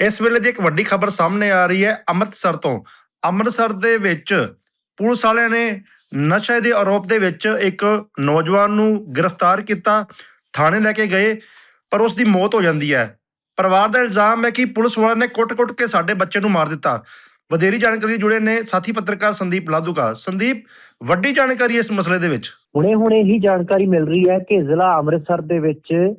ਇਸ ਵੇਲੇ ਦੀ ਇੱਕ ਵੱਡੀ ਖਬਰ ਸਾਹਮਣੇ ਆ ਰਹੀ ਹੈ ਅੰਮ੍ਰਿਤਸਰ ਤੋਂ। ਅੰਮ੍ਰਿਤਸਰ ਦੇ ਵਿੱਚ ਪੁਲਿਸ ਵਾਲਿਆਂ ਨੇ ਨਸ਼ੇ ਦੇ ਆਰੋਪ ਦੇ ਵਿੱਚ ਇੱਕ ਨੌਜਵਾਨ ਨੂੰ ਗ੍ਰਿਫਤਾਰ ਕੀਤਾ ਥਾਣੇ ਲੈ ਕੇ ਗਏ ਪਰ ਉਸ ਦੀ ਮੌਤ ਹੋ ਜਾਂਦੀ ਹੈ। ਪਰਿਵਾਰ ਦਾ ਇਲਜ਼ਾਮ ਹੈ ਕਿ ਪੁਲਿਸ ਵਾਲਿਆਂ ਨੇ ਕੁੱਟ-ਕੁੱਟ ਕੇ ਸਾਡੇ ਬੱਚੇ ਨੂੰ ਮਾਰ ਦਿੱਤਾ। ਵਧੇਰੀ ਜਾਣਕਾਰੀ ਜੁੜੇ ਨੇ ਸਾਥੀ ਪੱਤਰਕਾਰ ਸੰਦੀਪ ਲਾਦੂਕਾ ਸੰਦੀਪ ਵੱਡੀ ਜਾਣਕਾਰੀ ਇਸ ਮਸਲੇ ਦੇ ਵਿੱਚ। ਹੁਣੇ-ਹੁਣੇ ਹੀ ਜਾਣਕਾਰੀ ਮਿਲ ਰਹੀ ਹੈ ਕਿ ਜ਼ਿਲ੍ਹਾ ਅੰਮ੍ਰਿਤਸਰ ਦੇ ਵਿੱਚ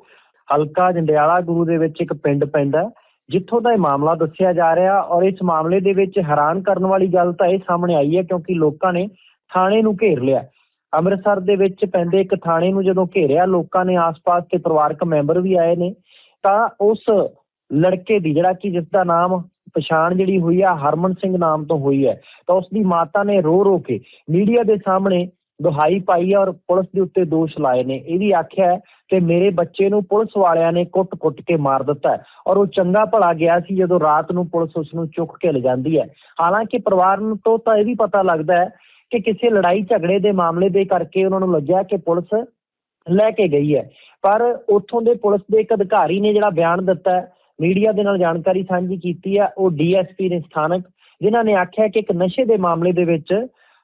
ਹਲਕਾ ਜੰਡਿਆਲਾ ਗੁਰੂ ਦੇ ਵਿੱਚ ਇੱਕ ਪਿੰਡ ਪੈਂਦਾ ਹੈ, ਜਿੱਥੋਂ ਦਾ ਇਹ ਮਾਮਲਾ ਦੱਸਿਆ ਜਾ ਰਿਹਾ ਔਰ ਇਸ ਮਾਮਲੇ ਦੇ ਵਿੱਚ ਹੈਰਾਨ ਕਰਨ ਵਾਲੀ ਗੱਲ ਤਾਂ ਇਹ ਸਾਹਮਣੇ ਆਈ ਹੈ ਕਿਉਂਕਿ ਲੋਕਾਂ ਨੇ ਥਾਣੇ ਨੂੰ ਘੇਰ ਲਿਆ। ਅੰਮ੍ਰਿਤਸਰ ਦੇ ਵਿੱਚ ਪੈਂਦੇ ਇੱਕ ਥਾਣੇ ਨੂੰ ਜਦੋਂ ਘੇਰਿਆ, ਲੋਕਾਂ ਨੇ ਆਸ-ਪਾਸ ਤੇ ਪਰਿਵਾਰਕ ਮੈਂਬਰ ਵੀ ਆਏ ਨੇ। ਤਾਂ ਉਸ ਲੜਕੇ ਦੀ ਜਿਹੜਾ ਕਿ ਜਿਸ ਦਾ ਨਾਮ ਪਛਾਣ ਜਿਹੜੀ ਹੋਈ ਆ, ਹਰਮਨ ਸਿੰਘ ਨਾਮ ਤੋਂ ਹੋਈ ਹੈ, ਤਾਂ ਉਸ ਦੀ ਮਾਤਾ ਨੇ ਰੋ ਰੋ ਕੇ ਮੀਡੀਆ ਦੇ ਸਾਹਮਣੇ ਦੁਹਾਈ ਪਾਈ ਹੈ ਔਰ ਪੁਲਿਸ ਦੇ ਉੱਤੇ ਦੋਸ਼ ਲਾਏ ਨੇ। ਇਹ ਵੀ ਆਖਿਆ ਹੈ ਕਿ ਮੇਰੇ ਬੱਚੇ ਨੂੰ ਪੁਲਿਸ ਵਾਲਿਆਂ ਨੇ ਕੁੱਟ-ਕੁੱਟ ਕੇ ਮਾਰ ਦਿੱਤਾ ਔਰ ਉਹ ਚੰਗਾ ਭਲਾ ਗਿਆ ਸੀ ਜਦੋਂ ਰਾਤ ਨੂੰ ਪੁਲਿਸ ਉਸ ਨੂੰ ਚੁੱਕ ਕੇ ਲਿਜਾਂਦੀ ਹੈ। ਹਾਲਾਂਕਿ ਪਰਿਵਾਰ ਨੂੰ ਤੋਂ ਤਾਂ ਇਹ ਵੀ ਪਤਾ ਲੱਗਦਾ ਹੈ ਕਿ ਕਿਸੇ ਲੜਾਈ ਝਗੜੇ ਦੇ ਮਾਮਲੇ ਦੇ ਕਰਕੇ ਉਹਨਾਂ ਨੂੰ ਲੱਗਿਆ ਕਿ ਪੁਲਿਸ ਲੈ ਕੇ ਗਈ ਹੈ। ਪਰ ਉੱਥੋਂ ਦੇ ਪੁਲਿਸ ਦੇ ਇੱਕ ਅਧਿਕਾਰੀ ਨੇ ਜਿਹੜਾ ਬਿਆਨ ਦਿੱਤਾ ਮੀਡੀਆ ਦੇ ਨਾਲ ਜਾਣਕਾਰੀ ਸਾਂਝੀ ਕੀਤੀ ਹੈ, ਉਹ ਡੀਐਸਪੀ ਨੇ ਸਥਾਨਕ, ਜਿਨ੍ਹਾਂ ਨੇ ਆਖਿਆ ਕਿ ਇੱਕ ਨਸ਼ੇ ਦੇ ਮਾਮਲੇ ਦੇ ਵਿੱਚ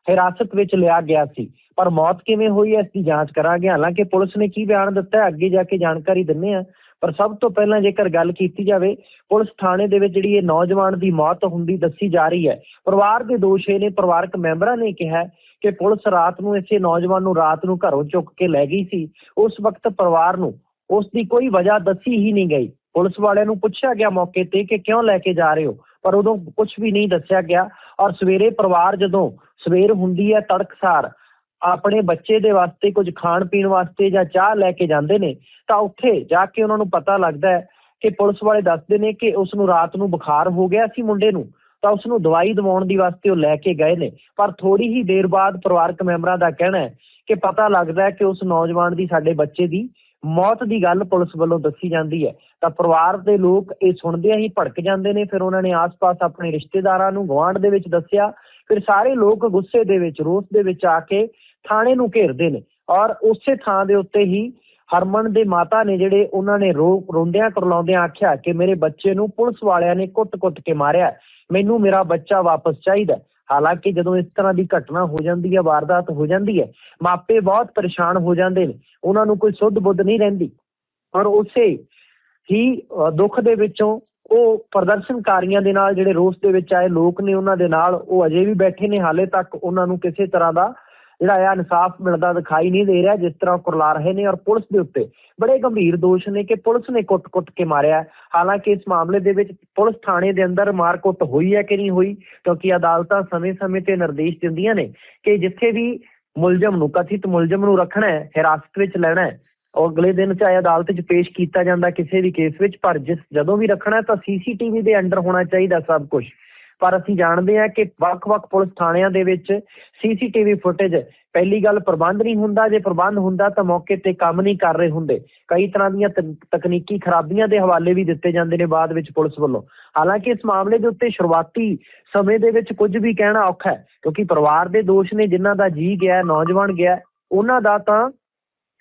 ਹਿਰਾਸਤ ਵਿੱਚ ਲਿਆ ਗਿਆ ਸੀ। ਪਰ ਮੌਤ ਕਿਵੇਂ ਹੋਈ ਹੈ ਇਸ ਦੀ ਜਾਂਚ ਕਰਾਂਗੇ। ਹਾਲਾਂਕਿ ਪੁਲਿਸ ਨੇ ਕੀ ਬਿਆਨ ਦਿੱਤਾ ਹੈ, ਅੱਗੇ ਜਾ ਕੇ ਜਾਣਕਾਰੀ ਦਿੰਨੇ ਆ ਪਰ ਸਭ ਤੋਂ ਪਹਿਲਾਂ ਜੇਕਰ ਗੱਲ ਕੀਤੀ ਜਾਵੇ, ਪੁਲਿਸ ਥਾਣੇ ਦੇ ਵਿੱਚ ਜਿਹੜੀ ਇਹ ਨੌਜਵਾਨ ਦੀ ਮੌਤ ਹੁੰਦੀ ਦੱਸੀ ਜਾ ਰਹੀ ਹੈ। ਪਰਿਵਾਰ ਦੇ ਦੋਸ਼ ਇਹ ਨੇ, ਪਰਿਵਾਰਕ ਮੈਂਬਰਾਂ ਨੇ ਕਿਹਾ ਕਿ ਪੁਲਿਸ ਰਾਤ ਨੂੰ ਇਸੇ ਨੌਜਵਾਨ ਨੂੰ ਰਾਤ ਨੂੰ ਘਰੋਂ ਚੁੱਕ ਕੇ ਲੈ ਗਈ ਸੀ। ਉਸ ਵਕਤ ਪਰਿਵਾਰ ਨੂੰ ਉਸ ਦੀ ਕੋਈ ਵਜ੍ਹਾ ਦੱਸੀ ਹੀ ਨਹੀਂ ਗਈ। ਪੁਲਿਸ ਵਾਲਿਆਂ ਨੂੰ ਪੁੱਛਿਆ ਗਿਆ ਮੌਕੇ ਤੇ ਕਿ ਕਿਉਂ ਲੈ ਕੇ ਜਾ ਰਹੇ ਹੋ, ਪਰ ਉਦੋਂ ਕੁਝ ਵੀ ਨਹੀਂ ਦੱਸਿਆ ਗਿਆ। ਔਰ ਸਵੇਰੇ ਪਰਿਵਾਰ ਜਦੋਂ ਸਵੇਰ ਹੁੰਦੀ ਹੈ ਤੜਕਸਾਰ ਆਪਣੇ ਬੱਚੇ ਦੇ ਵਾਸਤੇ ਕੁਝ ਖਾਣ ਪੀਣ ਵਾਸਤੇ ਜਾਂ ਚਾਹ ਲੈ ਕੇ ਜਾਂਦੇ ਨੇ, ਤਾਂ ਉੱਥੇ ਜਾ ਕੇ ਉਹਨਾਂ ਨੂੰ ਪਤਾ ਲੱਗਦਾ ਹੈ ਕਿ ਪੁਲਿਸ ਵਾਲੇ ਦੱਸਦੇ ਨੇ ਕਿ ਉਸ ਨੂੰ ਰਾਤ ਨੂੰ ਬੁਖਾਰ ਹੋ ਗਿਆ ਸੀ ਮੁੰਡੇ ਨੂੰ, ਤਾਂ ਉਸ ਨੂੰ ਦਵਾਈ ਦਿਵਾਉਣ ਦੀ ਵਾਸਤੇ ਉਹ ਲੈ ਕੇ ਗਏ ਨੇ। ਪਰ ਥੋੜੀ ਹੀ ਦੇਰ ਬਾਅਦ ਪਰਿਵਾਰਕ ਮੈਂਬਰਾਂ ਦਾ ਕਹਿਣਾ ਹੈ ਕਿ ਪਤਾ ਲੱਗਦਾ ਹੈ ਕਿ ਉਸ ਨੌਜਵਾਨ ਦੀ ਸਾਡੇ ਬੱਚੇ ਦੀ ਮੌਤ ਦੀ ਗੱਲ ਪੁਲਿਸ ਵੱਲੋਂ ਦੱਸੀ ਜਾਂਦੀ ਹੈ। ਤਾਂ ਪਰਿਵਾਰ ਦੇ ਲੋਕ ਇਹ ਸੁਣਦਿਆਂ ਹੀ ਭੜਕ ਜਾਂਦੇ ਨੇ, ਫਿਰ ਉਹਨਾਂ ਨੇ ਆਸ-ਪਾਸ ਆਪਣੇ ਰਿਸ਼ਤੇਦਾਰਾਂ ਨੂੰ ਗਵਾਂਢ ਦੇ ਵਿੱਚ ਦੱਸਿਆ। ਫਿਰ ਸਾਰੇ ਲੋਕ ਗੁੱਸੇ ਦੇ ਵਿੱਚ, ਰੋਸ ਦੇ ਵਿੱਚ ਆ ਕੇ ਥਾਣੇ ਨੂੰ ਘੇਰਦੇ ਨੇ। ਔਰ ਉਸੇ ਥਾਂ ਦੇ ਉੱਤੇ ਹੀ ਹਰਮਨ ਦੇ ਮਾਤਾ ਨੇ ਜਿਹੜੇ ਉਹਨਾਂ ਨੇ ਰੋ, ਰੋਂਦਿਆਂ ਕਰਲਾਉਂਦਿਆਂ ਆਖਿਆ ਕਿ ਮੇਰੇ ਬੱਚੇ ਨੂੰ ਪੁਲਿਸ ਵਾਲਿਆਂ ਨੇ ਕੁੱਟ-ਕੁੱਟ ਕੇ ਮਾਰਿਆ। ਮੈਨੂੰ ਮੇਰਾ ਬੱਚਾ ਵਾਪਸ ਚਾਹੀਦਾ ਹਾਲਾਂਕਿ ਜਦੋਂ ਇਸ ਤਰ੍ਹਾਂ ਦੀ ਘਟਨਾ ਹੋ ਜਾਂਦੀ ਹੈ, ਵਾਰਦਾਤ ਹੋ ਜਾਂਦੀ ਹੈ, ਮਾਪੇ ਬਹੁਤ ਪਰੇਸ਼ਾਨ ਹੋ ਜਾਂਦੇ ਨੇ। ਉਹਨਾਂ ਨੂੰ ਕੋਈ ਸੁੱਧ ਬੁੱਧ ਨਹੀਂ ਰਹਿੰਦੀ। ਔਰ ਉਸੇ ਹੀ ਦੁੱਖ ਦੇ ਵਿੱਚੋਂ ਉਹ ਪ੍ਰਦਰਸ਼ਨਕਾਰੀਆਂ ਦੇ ਨਾਲ ਜਿਹੜੇ ਰੋਸ ਦੇ ਵਿੱਚ ਆਏ ਲੋਕ ਨੇ ਉਹਨਾਂ ਦੇ ਨਾਲ, ਉਹ ਅਜੇ ਵੀ ਬੈਠੇ ਨੇ। ਹਾਲੇ ਤੱਕ ਉਹਨਾਂ ਨੂੰ ਕਿਸੇ ਤਰ੍ਹਾਂ ਦਾ ਜਿਹੜਾ ਆ ਇਨਸਾਫ ਮਿਲਦਾ ਦਿਖਾਈ ਨਹੀਂ ਦੇ ਰਿਹਾ ਜਿਸ ਤਰ੍ਹਾਂ ਕੁਰਲਾ ਰਹੇ ਨੇ ਔਰ ਪੁਲਿਸ ਦੇ ਉੱਤੇ ਬੜੇ ਗੰਭੀਰ ਦੋਸ਼ ਨੇ ਕਿ ਪੁਲਿਸ ਨੇ ਕੁੱਟ-ਕੁੱਟ ਕੇ ਮਾਰਿਆ। ਹਾਲਾਂਕਿ ਇਸ ਮਾਮਲੇ ਦੇ ਵਿੱਚ ਪੁਲਿਸ ਥਾਣੇ ਦੇ ਅੰਦਰ ਮਾਰਕੁੱਟ ਹੋਈ ਹੈ ਕਿ ਨਹੀਂ ਹੋਈ? ਕਿਉਂਕਿ ਅਦਾਲਤਾਂ ਸਮੇਂ-ਸਮੇਂ ਤੇ ਨਿਰਦੇਸ਼ ਦਿੰਦੀਆਂ ਨੇ ਕਿ ਜਿੱਥੇ ਵੀ ਮੁਲਜ਼ਮ ਨੂੰ, ਕਥਿਤ ਮੁਲਜ਼ਮ ਨੂੰ ਰੱਖਣਾ ਹੈ, ਹਿਰਾਸਤ ਵਿੱਚ ਲੈਣਾ ਹੈ, ਉਹ ਅਗਲੇ ਦਿਨ ਚਾਹੇ ਅਦਾਲਤ 'ਚ ਪੇਸ਼ ਕੀਤਾ ਜਾਂਦਾ, ਕਿਸੇ ਵੀ ਕੇਸ ਵਿੱਚ, ਪਰ ਜਿਸ ਜਦੋਂ ਵੀ ਰੱਖਣਾ ਹੈ ਤਾਂ ਸੀਸੀਟੀਵੀ ਦੇ ਅੰਡਰ ਹੋਣਾ ਚਾਹੀਦਾ ਸਭ ਕੁਝ ਪਰ ਅਸੀਂ ਜਾਣਦੇ ਹਾਂ ਕਿ ਵੱਖ-ਵੱਖ ਪੁਲਿਸ ਥਾਣਿਆਂ ਦੇ ਵਿੱਚ ਸੀਸੀਟੀਵੀ ਫੁਟੇਜ ਪਹਿਲੀ ਗੱਲ ਪ੍ਰਬੰਧ ਨਹੀਂ ਹੁੰਦਾ, ਜੇ ਪ੍ਰਬੰਧ ਹੁੰਦਾ ਤਾਂ ਮੌਕੇ ਤੇ ਕੰਮ ਨਹੀਂ ਕਰ ਰਹੇ ਹੁੰਦੇ। ਕਈ ਤਰ੍ਹਾਂ ਦੀਆਂ ਤਕਨੀਕੀ ਖਰਾਬੀਆਂ ਦੇ ਹਵਾਲੇ ਵੀ ਦਿੱਤੇ ਜਾਂਦੇ ਨੇ ਬਾਅਦ ਵਿੱਚ ਪੁਲਿਸ ਵੱਲੋਂ। ਹਾਲਾਂਕਿ ਇਸ ਮਾਮਲੇ ਦੇ ਉੱਤੇ ਸ਼ੁਰੂਆਤੀ ਸਮੇਂ ਦੇ ਵਿੱਚ ਕੁਝ ਵੀ ਕਹਿਣਾ ਔਖਾ ਹੈ, ਕਿਉਂਕਿ ਪਰਿਵਾਰ ਦੇ ਦੋਸ਼ ਨੇ ਜਿਨ੍ਹਾਂ ਦਾ ਜੀ ਗਿਆ, ਨੌਜਵਾਨ ਗਿਆ, ਉਹਨਾਂ ਦਾ ਤਾਂ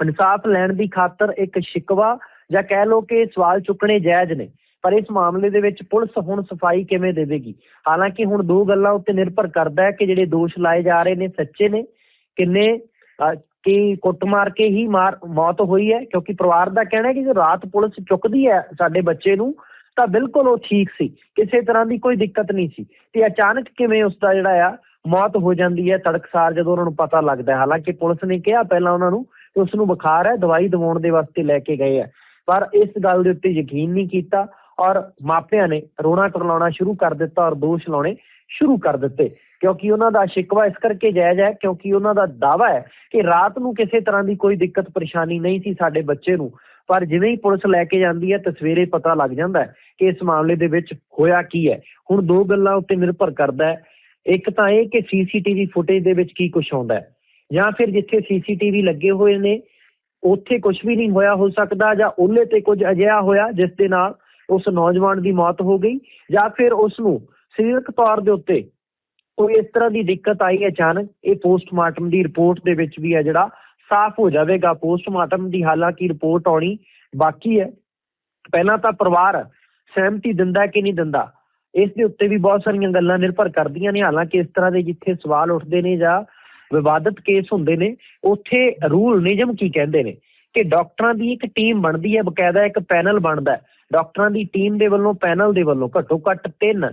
ਇਨਸਾਫ ਲੈਣ ਦੀ ਖਾਤਰ ਇੱਕ ਸ਼ਿਕਵਾ ਜਾਂ ਕਹਿ ਲਓ ਕਿ ਸਵਾਲ ਚੁੱਕਣੇ ਜਾਇਜ਼ ਨੇ। ਪਰ ਇਸ ਮਾਮਲੇ ਦੇ ਵਿੱਚ ਪੁਲਿਸ ਹੁਣ ਸਫ਼ਾਈ ਕਿਵੇਂ ਦੇਵੇਗੀ? ਹਾਲਾਂਕਿ ਹੁਣ ਦੋ ਗੱਲਾਂ ਉੱਤੇ ਨਿਰਭਰ ਕਰਦਾ ਹੈ ਕਿ ਜਿਹੜੇ ਦੋਸ਼ ਲਾਏ ਜਾ ਰਹੇ ਨੇ ਸੱਚੇ ਨੇ ਕਿੰਨੇ ਅਹ, ਕੁੱਟ ਮਾਰ ਕੇ ਹੀ ਮਾਰ ਮੌਤ ਹੋਈ ਹੈ ਕਿਉਂਕਿ ਪਰਿਵਾਰ ਦਾ ਕਹਿਣਾ ਹੈ ਕਿ ਜੋ ਰਾਤ ਪੁਲਿਸ ਚੁੱਕਦੀ ਹੈ ਸਾਡੇ ਬੱਚੇ ਨੂੰ ਤਾਂ ਬਿਲਕੁਲ ਉਹ ਠੀਕ ਸੀ ਕਿਸੇ ਤਰ੍ਹਾਂ ਦੀ ਕੋਈ ਦਿੱਕਤ ਨਹੀਂ ਸੀ ਤੇ ਅਚਾਨਕ ਕਿਵੇਂ ਉਸ ਦਾ ਜਿਹੜਾ ਆ ਮੌਤ ਹੋ ਜਾਂਦੀ ਹੈ ਤੜਕਸਾਰ ਜਦੋਂ ਉਹਨਾਂ ਨੂੰ ਪਤਾ ਲੱਗਦਾ ਹੈ। ਹਾਲਾਂਕਿ ਪੁਲਿਸ ਨੇ ਕਿਹਾ ਪਹਿਲਾਂ ਉਹਨਾਂ ਨੂੰ ਕਿ ਉਸ ਨੂੰ ਬੁਖਾਰ ਹੈ ਦਵਾਈ ਦਿਵਾਉਣ ਦੇ ਵਾਸਤੇ ਲੈ ਕੇ ਗਏ ਆ ਪਰ ਇਸ ਗੱਲ ਦੇ ਉੱਤੇ ਯਕੀਨ ਨਹੀਂ ਕੀਤਾ। ਔਰ ਮਾਪਿਆਂ ਨੇ ਰੋਣਾ ਕਰਲਾਉਣਾ ਸ਼ੁਰੂ ਕਰ ਦਿੱਤਾ ਔਰ ਦੋਸ਼ ਲਾਉਣੇ ਸ਼ੁਰੂ ਕਰ ਦਿੱਤੇ। ਕਿਉਂਕਿ ਉਹਨਾਂ ਦਾ ਸ਼ਿਕਵਾ ਇਸ ਕਰਕੇ ਜਾਇਜ਼ ਹੈ, ਕਿਉਂਕਿ ਉਹਨਾਂ ਦਾ ਦਾਵਾ ਹੈ ਕਿ ਰਾਤ ਨੂੰ ਕਿਸੇ ਤਰ੍ਹਾਂ ਦੀ ਕੋਈ ਦਿੱਕਤ ਪਰੇਸ਼ਾਨੀ ਨਹੀਂ ਸੀ ਸਾਡੇ ਬੱਚੇ ਨੂੰ। ਪਰ ਜਿਵੇਂ ਹੀ ਪੁਲਿਸ ਲੈ ਕੇ ਜਾਂਦੀ ਹੈ, ਤਾਂ ਸਵੇਰੇ ਪਤਾ ਲੱਗ ਜਾਂਦਾ ਹੈ ਕਿ ਇਸ ਮਾਮਲੇ ਦੇ ਵਿੱਚ ਹੋਇਆ ਕੀ ਹੈ। ਹੁਣ ਦੋ ਗੱਲਾਂ ਉੱਤੇ ਨਿਰਭਰ ਕਰਦਾ ਹੈ। ਇੱਕ ਤਾਂ ਇਹ ਕਿ ਸੀਸੀਟੀਵੀ ਫੁਟੇਜ ਦੇ ਵਿੱਚ ਕੀ ਕੁਝ ਆਉਂਦਾ ਹੈ। ਜਾਂ ਫਿਰ ਜਿੱਥੇ ਸੀਸੀਟੀਵੀ ਲੱਗੇ ਹੋਏ ਨੇ, ਉੱਥੇ ਕੁਝ ਵੀ ਨਹੀਂ ਹੋਇਆ, ਹੋ ਸਕਦਾ ਜਾਂ ਉਹਲੇ ਤੇ ਕੁਝ ਅਜਿਹਾ ਹੋਇਆ, ਜਿਸ ਦੇ ਨਾਲ ਉਸ ਨੌਜਵਾਨ ਦੀ ਮੌਤ ਹੋ ਗਈ ਜਾਂ ਫਿਰ ਉਸ ਨੂੰ ਸਰੀਰਕ ਤੌਰ ਦੇ ਉੱਤੇ ਕੋਈ ਇਸ ਤਰ੍ਹਾਂ ਦੀ ਦਿੱਕਤ ਆਈ ਅਚਾਨਕ, ਇਹ ਪੋਸਟਮਾਰਟਮ ਦੀ ਰਿਪੋਰਟ ਦੇ ਵਿੱਚ ਵੀ ਹੈ ਜਿਹੜਾ ਸਾਫ਼ ਹੋ ਜਾਵੇਗਾ। ਪੋਸਟਮਾਰਟਮ ਦੀ ਹਾਲਾਂਕਿ ਰਿਪੋਰਟ ਆਉਣੀ ਬਾਕੀ ਹੈ। ਪਹਿਲਾਂ ਤਾਂ ਪਰਿਵਾਰ ਸਹਿਮਤੀ ਦਿੰਦਾ ਕਿ ਨਹੀਂ ਦਿੰਦਾ, ਇਸ ਦੇ ਉੱਤੇ ਵੀ ਬਹੁਤ ਸਾਰੀਆਂ ਗੱਲਾਂ ਨਿਰਭਰ ਕਰਦੀਆਂ ਨੇ। ਹਾਲਾਂਕਿ ਇਸ ਤਰ੍ਹਾਂ ਦੇ ਜਿੱਥੇ ਸਵਾਲ ਉੱਠਦੇ ਨੇ ਜਾਂ ਵਿਵਾਦਤ ਕੇਸ ਹੁੰਦੇ ਨੇ, ਉੱਥੇ ਰੂਲ ਨਿਯਮ ਕੀ ਕਹਿੰਦੇ ਨੇ? ਕਿ ਡਾਕਟਰਾਂ ਦੀ ਇੱਕ ਟੀਮ ਬਣਦੀ ਹੈ, ਬਕਾਇਦਾ ਇੱਕ ਪੈਨਲ ਬਣਦਾ ਹੈ। ਡਾਕਟਰਾਂ ਦੀ ਟੀਮ ਦੇ ਵੱਲੋਂ ਪੈਨਲ ਦੇ ਵੱਲੋਂ ਘੱਟੋ ਘੱਟ ਤਿੰਨ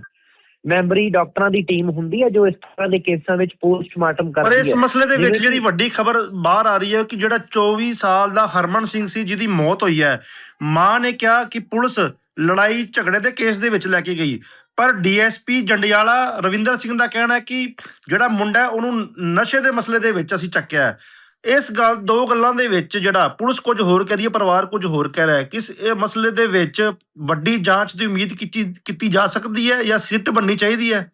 ਮੈਂਬਰੀ ਡਾਕਟਰਾਂ ਦੀ ਟੀਮ ਹੁੰਦੀ ਹੈ ਜੋ ਇਸ ਤਰ੍ਹਾਂ ਦੇ ਕੇਸਾਂ ਵਿੱਚ ਪੋਸਟਮਾਰਟਮ ਪਰ ਕਰਦੀ ਇਸ ਹੈ। ਮਸਲੇ ਦੇ ਵਿੱਚ ਜਿਹੜੀ ਵੱਡੀ ਖਬਰ ਬਾਹਰ ਆ ਰਹੀ ਹੈ ਕਿ ਜਿਹੜਾ 24 ਸਾਲ ਦਾ ਹਰਮਨ ਸਿੰਘ ਸੀ ਜਿਹਦੀ ਮੌਤ ਹੋਈ ਹੈ ਮਾਂ ਨੇ ਕਿਹਾ ਕਿ ਪੁਲਿਸ ਲੜਾਈ ਝਗੜੇ ਦੇ ਕੇਸ ਦੇ ਵਿੱਚ ਲੈ ਕੇ ਗਈ। ਪਰ ਡੀਐਸਪੀ ਜੰਡਿਆਲਾ ਰਵਿੰਦਰ ਸਿੰਘ ਦਾ ਕਹਿਣਾ ਹੈ ਕਿ ਜਿਹੜਾ ਮੁੰਡਾ ਉਹਨੂੰ ਨਸ਼ੇ ਦੇ ਮਸਲੇ ਦੇ ਵਿੱਚ ਅਸੀਂ ਚੱਕਿਆ ਹੈ। ਇਸ ਗੱਲ, ਦੋ ਗੱਲਾਂ ਦੇ ਵਿੱਚ ਜਿਹੜਾ ਪੁਲਿਸ ਕੁਝ ਹੋਰ ਕਹਿ ਰਹੀ ਹੈ, ਪਰਿਵਾਰ ਕੁਝ ਹੋਰ ਕਹਿ ਰਿਹਾ ਹੈ ਕਿਸ ਇਹ ਮਸਲੇ ਦੇ ਵਿੱਚ ਵੱਡੀ ਜਾਂਚ ਦੀ ਉਮੀਦ ਕੀਤੀ ਕੀਤੀ ਜਾ ਸਕਦੀ ਹੈ ਜਾਂ ਸਿੱਟ ਬਣਨੀ ਚਾਹੀਦੀ ਹੈ?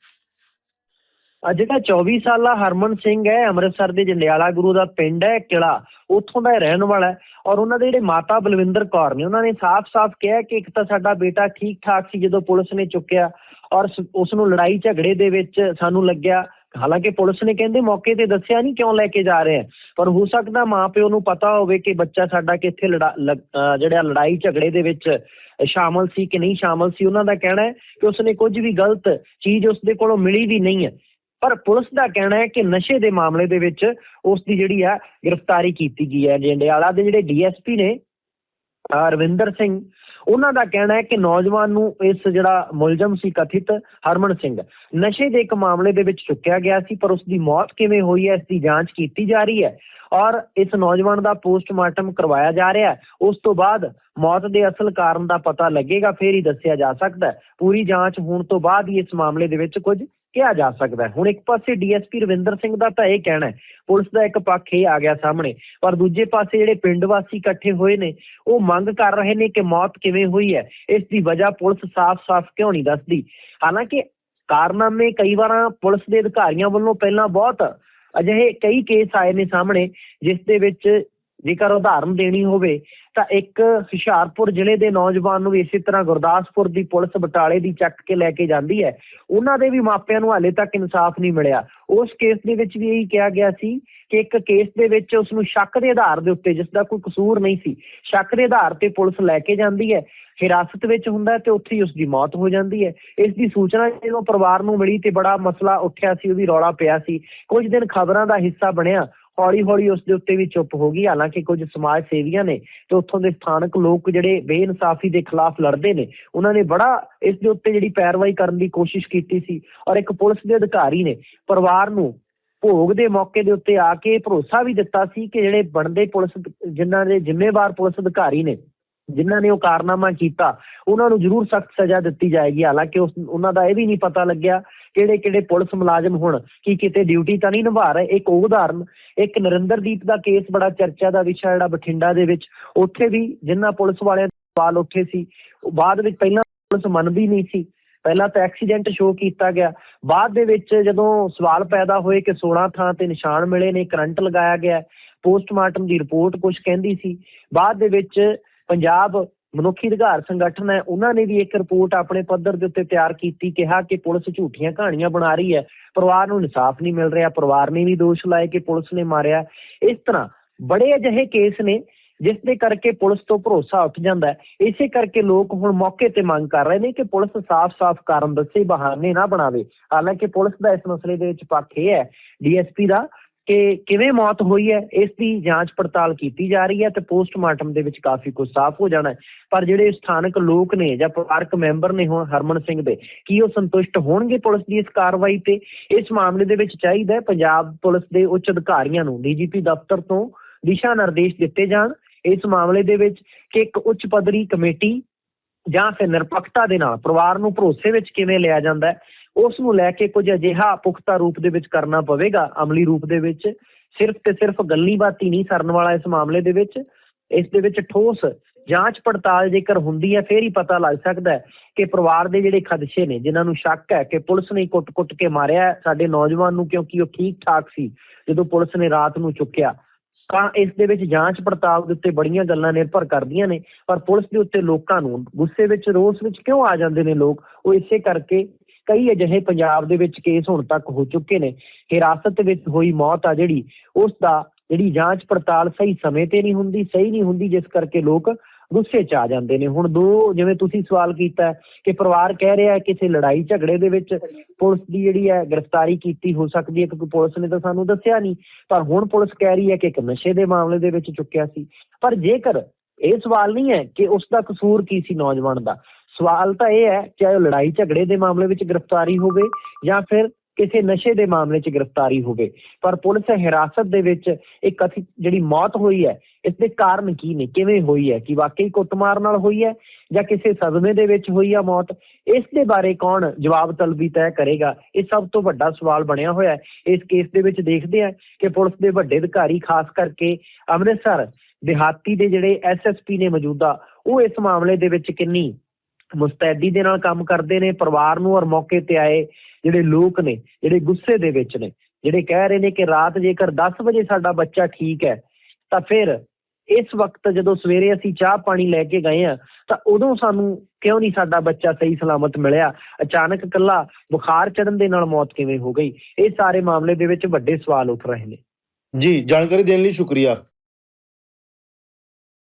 ਜਿਹੜਾ 24 ਸਾਲਾ ਹਰਮਨ ਸਿੰਘ ਹੈ, ਅੰਮ੍ਰਿਤਸਰ ਦੇ ਜੰਡਿਆਲਾ ਗੁਰੂ ਦਾ ਪਿੰਡ ਹੈ ਕਿਲਾ ਉੱਥੋਂ ਦਾ ਰਹਿਣ ਵਾਲਾ ਹੈ ਔਰ ਉਹਨਾਂ ਦੇ ਜਿਹੜੇ ਮਾਤਾ ਬਲਵਿੰਦਰ ਕੌਰ ਨੇ, ਉਹਨਾਂ ਨੇ ਸਾਫ਼-ਸਾਫ਼ ਕਿਹਾ ਕਿ ਇੱਕ ਤਾਂ ਸਾਡਾ ਬੇਟਾ ਠੀਕ-ਠਾਕ ਸੀ ਜਦੋਂ ਪੁਲਿਸ ਨੇ ਚੁੱਕਿਆ ਔਰ ਉਸ ਨੂੰ ਲੜਾਈ ਝਗੜੇ ਦੇ ਵਿੱਚ ਸਾਨੂੰ ਲੱਗਿਆ। ਹਾਲਾਂਕਿ ਪੁਲਿਸ ਨੇ ਕਹਿੰਦੇ ਮੌਕੇ ਤੇ ਦੱਸਿਆ ਨਹੀਂ ਕਿਉਂ ਲੈ ਕੇ ਜਾ ਰਹੇ ਆ, ਪਰ ਹੋ ਸਕਦਾ ਮਾਪਿਓ ਨੂੰ ਪਤਾ ਹੋਵੇ ਕਿ ਬੱਚਾ ਸਾਡਾ ਕਿੱਥੇ ਜਿਹੜਾ ਲੜਾਈ ਝਗੜੇ ਦੇ ਵਿੱਚ ਸ਼ਾਮਲ ਸੀ ਕਿ ਨਹੀਂ ਸ਼ਾਮਲ ਸੀ, ਉਹਨਾਂ ਦਾ ਕਹਿਣਾ ਹੈ ਕਿ ਉਸਨੇ ਕੁਝ ਵੀ ਗਲਤ ਚੀਜ਼ ਉਸਦੇ ਕੋਲੋਂ ਮਿਲੀ ਵੀ ਨਹੀਂ ਹੈ। ਪਰ ਪੁਲਿਸ ਦਾ ਕਹਿਣਾ ਹੈ ਕਿ ਨਸ਼ੇ ਦੇ ਮਾਮਲੇ ਦੇ ਵਿੱਚ ਉਸ ਦੀ ਜਿਹੜੀ ਆ ਗ੍ਰਿਫਤਾਰੀ ਕੀਤੀ ਗਈ ਹੈ। ਜੰਡਿਆਲਾ ਦੇ ਜਿਹੜੇ ਡੀਐਸਪੀ ਨੇ ਰਵਿੰਦਰ ਸਿੰਘ ਉਹਨਾਂ ਦਾ ਕਹਿਣਾ ਹੈ ਕਿ ਨੌਜਵਾਨ ਨੂੰ ਇਸ ਜਿਹੜਾ ਮੁਲਜ਼ਮ ਸੀ ਕਥਿਤ ਹਰਮਨ ਸਿੰਘ, ਨਸ਼ੇ ਦੇ ਇੱਕ ਮਾਮਲੇ ਦੇ ਵਿੱਚ ਚੁੱਕਿਆ ਗਿਆ ਸੀ, ਪਰ ਉਸ ਦੀ ਮੌਤ ਕਿਵੇਂ ਹੋਈ ਹੈ ਇਸ ਦੀ ਜਾਂਚ ਕੀਤੀ ਜਾ ਰਹੀ ਹੈ ਔਰ ਇਸ ਨੌਜਵਾਨ ਦਾ ਪੋਸਟਮਾਰਟਮ ਕਰਵਾਇਆ ਜਾ ਰਿਹਾ ਹੈ। ਉਸ ਤੋਂ ਬਾਅਦ ਮੌਤ ਦੇ ਅਸਲ ਕਾਰਨ ਦਾ ਪਤਾ ਲੱਗੇਗਾ, ਫੇਰ ਹੀ ਦੱਸਿਆ ਜਾ ਸਕਦਾ ਹੈ। ਪੂਰੀ ਜਾਂਚ ਹੋਣ ਤੋਂ ਬਾਅਦ ਹੀ ਇਸ ਮਾਮਲੇ ਦੇ ਵਿੱਚ ਕੁਝ ਕਿਹਾ ਜਾ ਸਕਦਾ ਹੁਣ ਇੱਕ ਪਾਸੇ ਡੀਐਸਪੀ ਰਵਿੰਦਰ ਸਿੰਘ ਦਾ ਤਾਂ ਇਹ ਕਹਿਣਾ ਹੈ, ਪੁਲਿਸ ਦਾ ਇੱਕ ਪੱਖ ਇਹ ਆ ਗਿਆ ਸਾਹਮਣੇ, ਪਰ ਦੂਜੇ ਪਾਸੇ ਜਿਹੜੇ ਪਿੰਡ ਵਾਸੀ ਇਕੱਠੇ ਹੋਏ ਨੇ, ਉਹ ਮੰਗ ਕਰ ਰਹੇ ਨੇ ਕਿ ਮੌਤ ਕਿਵੇਂ ਹੋਈ ਹੈ, ਇਸ ਦੀ ਵਜ੍ਹਾ ਪੁਲਿਸ ਸਾਫ਼-ਸਾਫ਼ ਕਿਉਂ ਨਹੀਂ ਦੱਸਦੀ। ਹਾਲਾਂਕਿ ਕਾਰਨਾਮੇ ਕਈ ਵਾਰਾਂ ਪੁਲਿਸ ਦੇ ਅਧਿਕਾਰੀਆਂ ਵੱਲੋਂ ਪਹਿਲਾਂ ਬਹੁਤ ਅਜਿਹੇ ਕਈ ਕੇਸ ਆਏ ਨੇ ਸਾਹਮਣੇ, ਜਿਸ ਦੇ ਵਿੱਚ ਜੇਕਰ ਉਦਾਹਰਨ ਦੇਣੀ ਹੋਵੇ, ਤਾਂ ਇੱਕ ਹੁਸ਼ਿਆਰਪੁਰ ਜ਼ਿਲ੍ਹੇ ਦੇ ਨੌਜਵਾਨ ਨੂੰ ਵੀ ਇਸੇ ਤਰ੍ਹਾਂ ਗੁਰਦਾਸਪੁਰ ਦੀ ਪੁਲਿਸ ਬਟਾਲੇ ਦੀ ਚੱਕ ਕੇ ਲੈ ਕੇ ਜਾਂਦੀ ਹੈ। ਉਹਨਾਂ ਦੇ ਵੀ ਮਾਪਿਆਂ ਨੂੰ ਹਾਲੇ ਤੱਕ ਇਨਸਾਫ ਨਹੀਂ ਮਿਲਿਆ। ਉਸ ਕੇਸ ਦੇ ਵਿੱਚ ਵੀ ਇਹੀ ਕਿਹਾ ਗਿਆ ਸੀ ਕਿ ਇੱਕ ਕੇਸ ਦੇ ਵਿੱਚ ਉਸ ਨੂੰ ਸ਼ੱਕ ਦੇ ਆਧਾਰ ਦੇ ਉੱਤੇ ਜਿਸ ਦਾ ਕੋਈ ਕਸੂਰ ਨਹੀਂ ਸੀ, ਸ਼ੱਕ ਦੇ ਆਧਾਰ ਤੇ ਪੁਲਿਸ ਲੈ ਕੇ ਜਾਂਦੀ ਹੈ। ਹਿਰਾਸਤ ਵਿੱਚ ਹੁੰਦਾ ਤੇ ਉੱਥੇ ਹੀ ਉਸ ਦੀ ਮੌਤ ਹੋ ਜਾਂਦੀ ਹੈ। ਇਸ ਦੀ ਸੂਚਨਾ ਜਦੋਂ ਪਰਿਵਾਰ ਨੂੰ ਮਿਲੀ ਤੇ ਬੜਾ ਮਸਲਾ ਉੱਠਿਆ ਸੀ, ਉਹਦੀ ਰੌਲਾ ਪਿਆ ਸੀ। ਕੁਝ ਦਿਨ ਖਬਰਾਂ ਦਾ ਹਿੱਸਾ ਬਣਿਆ। ਹੌਲੀ ਹੌਲੀ ਉਸ ਦੇ ਉੱਤੇ ਵੀ ਚੁੱਪ ਹੋ ਗਈ। ਹਾਲਾਂਕਿ ਕੁਝ ਸਮਾਜ ਸੇਵੀਆਂ ਨੇ ਤੇ ਉੱਥੋਂ ਦੇ ਸਥਾਨਕ ਲੋਕ ਜਿਹੜੇ ਬੇਇਨਸਾਫੀ ਦੇ ਖਿਲਾਫ ਲੜਦੇ ਨੇ, ਉਹਨਾਂ ਨੇ ਬੜਾ ਇਸ ਦੇ ਉੱਤੇ ਜਿਹੜੀ ਪੈਰਵਾਈ ਕਰਨ ਦੀ ਕੋਸ਼ਿਸ਼ ਕੀਤੀ ਸੀ ਔਰ ਇੱਕ ਪੁਲਿਸ ਦੇ ਅਧਿਕਾਰੀ ਨੇ ਪਰਿਵਾਰ ਨੂੰ ਭੋਗ ਦੇ ਮੌਕੇ ਦੇ ਉੱਤੇ ਆ ਕੇ ਭਰੋਸਾ ਵੀ ਦਿੱਤਾ ਸੀ ਕਿ ਜਿਹੜੇ ਬਣਦੇ ਪੁਲਿਸ ਜਿਨ੍ਹਾਂ ਦੇ ਜ਼ਿੰਮੇਵਾਰ ਪੁਲਿਸ ਅਧਿਕਾਰੀ ਨੇ, ਜਿਨ੍ਹਾਂ ਨੇ ਉਹ ਕਾਰਨਾਮਾ ਕੀਤਾ, ਉਹਨਾਂ ਨੂੰ ਜ਼ਰੂਰ ਸਖਤ ਸਜ਼ਾ ਦਿੱਤੀ ਜਾਏਗੀ। ਹਾਲਾਂਕਿ ਉਸ, ਉਹਨਾਂ ਦਾ ਇਹ ਵੀ ਨਹੀਂ ਪਤਾ ਲੱਗਿਆ ਕਿਹੜੇ ਕਿਹੜੇ ਪੁਲਿਸ ਮੁਲਾਜ਼ਮ ਹੁਣ ਕੀ ਕਿਤੇ ਡਿਊਟੀ ਤਾਂ ਨਹੀਂ ਨਿਭਾ ਰਹੇ? ਇੱਕ ਉਦਾਹਰਨ, ਇੱਕ ਨਰਿੰਦਰਦੀਪ ਦਾ ਕੇਸ ਬੜਾ ਚਰਚਾ ਦਾ ਵਿਸ਼ਾ ਜਿਹੜਾ ਬਠਿੰਡਾ ਦੇ ਵਿੱਚ। ਉੱਥੇ ਵੀ ਜਿਨ੍ਹਾਂ ਪੁਲਿਸ ਵਾਲਿਆਂ ਦੇ ਸਵਾਲ ਉੱਠੇ ਸੀ। ਬਾਅਦ ਵਿੱਚ ਪਹਿਲਾਂ ਪੁਲਿਸ ਮੰਨਦੀ ਨਹੀਂ ਸੀ। ਪਹਿਲਾਂ ਤਾਂ ਐਕਸੀਡੈਂਟ ਸ਼ੋਅ ਕੀਤਾ ਗਿਆ। ਬਾਅਦ ਦੇ ਵਿੱਚ ਜਦੋਂ ਸਵਾਲ ਪੈਦਾ ਹੋਏ ਕਿ 16 ਥਾਂ ਤੇ ਨਿਸ਼ਾਨ ਮਿਲੇ ਨੇ, ਕਰੰਟ ਲਗਾਇਆ ਗਿਆ, ਪੋਸਟਮਾਰਟਮ ਦੀ ਰਿਪੋਰਟ ਕੁਝ ਕਹਿੰਦੀ ਸੀ। ਬਾਅਦ ਦੇ ਵਿੱਚ ਪੰਜਾਬ ਮਨੁੱਖੀ ਅਧਿਕਾਰ ਸੰਗਠਨ ਹੈ, ਉਹਨਾਂ ਨੇ ਵੀ ਇੱਕ ਰਿਪੋਰਟ ਆਪਣੇ ਪੱਧਰ ਦੇ ਉੱਤੇ ਤਿਆਰ ਕੀਤੀ, ਕਿਹਾ ਕਿ ਪੁਲਿਸ ਝੂਠੀਆਂ ਕਹਾਣੀਆਂ ਬਣਾ ਰਹੀ ਹੈ। ਪਰਿਵਾਰ ਨੂੰ ਇਨਸਾਫ ਨਹੀਂ ਮਿਲ ਰਿਹਾ, ਪਰਿਵਾਰ ਨੇ ਵੀ ਦੋਸ਼ ਲਾਏ ਕਿ ਪੁਲਿਸ ਨੇ ਮਾਰਿਆ। ਇਸ ਤਰ੍ਹਾਂ ਬੜੇ ਅਜਿਹੇ ਕੇਸ ਨੇ, ਜਿਸ ਦੇ ਕਰਕੇ ਪੁਲਿਸ ਤੋਂ ਭਰੋਸਾ ਉੱਠ ਜਾਂਦਾ ਹੈ। ਇਸੇ ਕਰਕੇ ਲੋਕ ਹੁਣ ਮੌਕੇ ਤੇ ਮੰਗ ਕਰ ਰਹੇ ਨੇ ਕਿ ਪੁਲਿਸ ਸਾਫ਼-ਸਾਫ਼ ਕਾਰਨ ਦੱਸੇ, ਬਹਾਨੇ ਨਾ ਬਣਾਵੇ। ਹਾਲਾਂਕਿ ਪੁਲਿਸ ਦਾ ਇਸ ਮਸਲੇ ਦੇ ਵਿੱਚ ਪੱਖ ਇਹ ਹੈ, ਡੀਐਸਪੀ ਦਾ ਕਿ ਕਿਵੇਂ ਮੌਤ ਹੋਈ ਹੈ, ਇਸ ਦੀ ਜਾਂਚ ਪੜਤਾਲ ਕੀਤੀ ਜਾ ਰਹੀ ਹੈ ਤੇ ਪੋਸਟਮਾਰਟਮ ਦੇ ਵਿੱਚ ਕਾਫੀ ਕੁਝ ਸਾਫ਼ ਹੋ ਜਾਣਾ ਹੈ। ਪਰ ਜਿਹੜੇ ਸਥਾਨਕ ਲੋਕ ਨੇ ਜਾਂ ਪਰਿਵਾਰਕ ਮੈਂਬਰ ਨੇ ਹੁਣ ਹਰਮਨ ਸਿੰਘ ਦੇ, ਕੀ ਉਹ ਸੰਤੁਸ਼ਟ ਹੋਣਗੇ ਪੁਲਿਸ ਦੀ ਇਸ ਕਾਰਵਾਈ ਤੇ? ਇਸ ਮਾਮਲੇ ਦੇ ਵਿੱਚ ਚਾਹੀਦਾ ਹੈ ਪੰਜਾਬ ਪੁਲਿਸ ਦੇ ਉੱਚ ਅਧਿਕਾਰੀਆਂ ਨੂੰ, ਡੀਜੀਪੀ ਦਫ਼ਤਰ ਤੋਂ ਦਿਸ਼ਾ ਨਿਰਦੇਸ਼ ਦਿੱਤੇ ਜਾਣ। ਇਸ ਮਾਮਲੇ ਦੇ ਵਿੱਚ ਕਿ ਇੱਕ ਉੱਚ ਪੱਧਰੀ ਕਮੇਟੀ ਜਾਂ ਫਿਰ ਨਿਰਪੱਖਤਾ ਦੇ ਨਾਲ ਪਰਿਵਾਰ ਨੂੰ ਭਰੋਸੇ ਵਿੱਚ ਕਿਵੇਂ ਲਿਆ ਜਾਂਦਾ ਹੈ ਉਸ ਨੂੰ ਲੈ ਕੇ ਕੁਝ ਅਜਿਹਾ ਪੁਖਤਾ ਰੂਪ ਦੇ ਵਿੱਚ ਕਰਨਾ ਪਵੇਗਾ, ਅਮਲੀ ਰੂਪ ਦੇ ਵਿੱਚ। ਸਿਰਫ ਤੇ ਸਿਰਫ ਗੱਲੀ ਬਾਤੀ ਨਹੀਂ, ਸਰਨ ਵਾਲਾ ਇਸ ਮਾਮਲੇ ਦੇ ਵਿੱਚ। ਇਸ ਦੇ ਵਿੱਚ ਠੋਸ ਜਾਂਚ ਪੜਤਾਲ ਜੇਕਰ ਹੁੰਦੀ ਹੈ, ਫੇਰ ਹੀ ਪਤਾ ਲੱਗ ਸਕਦਾ ਹੈ ਕਿ ਪਰਿਵਾਰ ਦੇ ਜਿਹੜੇ ਖਦਸ਼ੇ ਨੇ, ਜਿਨ੍ਹਾਂ ਨੂੰ ਸ਼ੱਕ ਹੈ ਕਿ ਪੁਲਿਸ ਨੇ ਕੁੱਟ-ਕੁੱਟ ਕੇ ਮਾਰਿਆ ਸਾਡੇ ਨੌਜਵਾਨ ਨੂੰ ਕਿਉਂਕਿ ਉਹ ਠੀਕ-ਠਾਕ ਸੀ, ਜਦੋਂ ਪੁਲਿਸ ਨੇ ਰਾਤ ਨੂੰ ਚੁੱਕਿਆ। ਤਾਂ ਇਸ ਦੇ ਵਿੱਚ ਜਾਂਚ ਪੜਤਾਲ ਦੇ ਉੱਤੇ ਬੜੀਆਂ ਗੱਲਾਂ ਨਿਰਭਰ ਕਰਦੀਆਂ ਨੇ, ਪਰ ਪੁਲਿਸ ਦੇ ਉੱਤੇ ਲੋਕਾਂ ਨੂੰ ਗੁੱਸੇ ਵਿੱਚ, ਰੋਸ ਵਿੱਚ ਕਿਉਂ ਆ ਜਾਂਦੇ ਨੇ ਲੋਕ? ਉਹ ਇਸੇ ਕਰਕੇ ਕਈ ਅਜਿਹੇ ਪੰਜਾਬ ਦੇ ਵਿੱਚ ਕੇਸ ਹੁਣ ਤੱਕ ਹੋ ਚੁੱਕੇ ਨੇ। ਹਿਰਾਸਤ ਵਿੱਚ ਹੋਈ ਮੌਤ ਆ ਜਿਹੜੀ ਉਸ ਦਾ ਜਿਹੜੀ ਜਾਂਚ ਪੜਤਾਲ ਸਹੀ ਸਮੇਂ ਤੇ ਨਹੀਂ ਹੁੰਦੀ, ਸਹੀ ਨਹੀਂ ਹੁੰਦੀ, ਜਿਸ ਕਰਕੇ ਲੋਕ ਗੁੱਸੇ 'ਚ ਆ ਜਾਂਦੇ ਨੇ। ਹੁਣ ਦੋ ਜਿਵੇਂ ਤੁਸੀਂ ਸਵਾਲ ਕੀਤਾ ਕਿ ਪਰਿਵਾਰ ਕਹਿ ਰਿਹਾ ਕਿਸੇ ਲੜਾਈ ਝਗੜੇ ਦੇ ਵਿੱਚ ਪੁਲਿਸ ਦੀ ਜਿਹੜੀ ਹੈ ਗ੍ਰਿਫਤਾਰੀ ਕੀਤੀ ਹੋ ਸਕਦੀ ਹੈ, ਕਿਉਂਕਿ ਪੁਲਿਸ ਨੇ ਤਾਂ ਸਾਨੂੰ ਦੱਸਿਆ ਨਹੀਂ। ਪਰ ਹੁਣ ਪੁਲਿਸ ਕਹਿ ਰਹੀ ਹੈ ਕਿ ਇੱਕ ਨਸ਼ੇ ਦੇ ਮਾਮਲੇ ਦੇ ਵਿੱਚ ਚੁੱਕਿਆ ਸੀ। ਪਰ ਜੇਕਰ ਇਹ ਸਵਾਲ ਨਹੀਂ ਹੈ ਕਿ ਉਸ ਦਾ ਕਸੂਰ ਕੀ ਸੀ ਨੌਜਵਾਨ ਦਾ ਸਵਾਲ ਤਾਂ ਇਹ ਹੈ, ਚਾਹੇ ਉਹ ਲੜਾਈ ਝਗੜੇ ਦੇ ਮਾਮਲੇ ਵਿੱਚ ਗ੍ਰਿਫਤਾਰੀ ਹੋਵੇ ਜਾਂ ਫਿਰ ਕਿਸੇ ਨਸ਼ੇ ਦੇ ਮਾਮਲੇ 'ਚ ਗ੍ਰਿਫਤਾਰੀ ਹੋਵੇ, ਪਰ ਪੁਲਿਸ ਹਿਰਾਸਤ ਦੇ ਵਿੱਚ ਇੱਕ ਕਥਿਤ ਜਿਹੜੀ ਮੌਤ ਹੋਈ ਹੈ, ਇਸ ਦੇ ਕਾਰਨ ਕੀ ਨੇ, ਕਿਵੇਂ ਹੋਈ ਹੈ, ਕਿ ਵਾਕਈ ਕੁੱਟਮਾਰ ਨਾਲ ਹੋਈ ਹੈ ਜਾਂ ਕਿਸੇ ਸਦਮੇ ਦੇ ਵਿੱਚ ਹੋਈ ਆ ਮੌਤ, ਇਸ ਦੇ ਬਾਰੇ ਕੌਣ ਜਵਾਬ ਤਲਬੀ ਤੈਅ ਕਰੇਗਾ, ਇਹ ਸਭ ਤੋਂ ਵੱਡਾ ਸਵਾਲ ਬਣਿਆ ਹੋਇਆ ਹੈ। ਇਸ ਕੇਸ ਦੇ ਵਿੱਚ ਦੇਖਦੇ ਆ ਕਿ ਪੁਲਿਸ ਦੇ ਵੱਡੇ ਅਧਿਕਾਰੀ, ਖਾਸ ਕਰਕੇ ਅੰਮ੍ਰਿਤਸਰ, ਦਿਹਾਤੀ ਦੇ ਜਿਹੜੇ ਐਸਐਸਪੀ ਨੇ ਮੌਜੂਦਾ, ਉਹ ਇਸ ਮਾਮਲੇ ਦੇ ਵਿੱਚ ਕਿੰਨੀ ਮੁਸਤੈਦੀ ਦੇ ਨਾਲ ਕੰਮ ਕਰਦੇ ਨੇ, ਪਰਿਵਾਰ ਨੂੰ ਔਰ ਮੌਕੇ ਤੇ ਆਏ ਜਿਹੜੇ ਲੋਕ ਨੇ, ਜਿਹੜੇ ਗੁੱਸੇ ਦੇ ਵਿੱਚ ਨੇ, ਜਿਹੜੇ ਕਹਿ ਰਹੇ ਨੇ ਕਿ ਰਾਤ ਜੇਕਰ 10 ਵਜੇ ਸਾਡਾ ਬੱਚਾ ਠੀਕ ਹੈ, ਤਾਂ ਫਿਰ ਇਸ ਵਕਤ ਜਦੋਂ ਸਵੇਰੇ ਅਸੀਂ ਚਾਹ ਪਾਣੀ ਲੈ ਕੇ ਗਏ ਆ ਤਾਂ ਉਦੋਂ ਸਾਨੂੰ ਕਿਉਂ ਨਹੀਂ ਸਾਡਾ ਬੱਚਾ ਸਹੀ ਸਲਾਮਤ ਮਿਲਿਆ? ਅਚਾਨਕ ਕੱਲਾ ਬੁਖਾਰ ਚੜਨ ਦੇ ਨਾਲ ਮੌਤ ਕਿਵੇਂ ਹੋ ਗਈ? ਇਹ ਸਾਰੇ ਮਾਮਲੇ ਦੇ ਵਿੱਚ ਵੱਡੇ ਸਵਾਲ ਉੱਠ ਰਹੇ ਨੇ। ਜੀ, ਜਾਣਕਾਰੀ ਦੇਣ ਲਈ ਸ਼ੁਕਰੀਆ।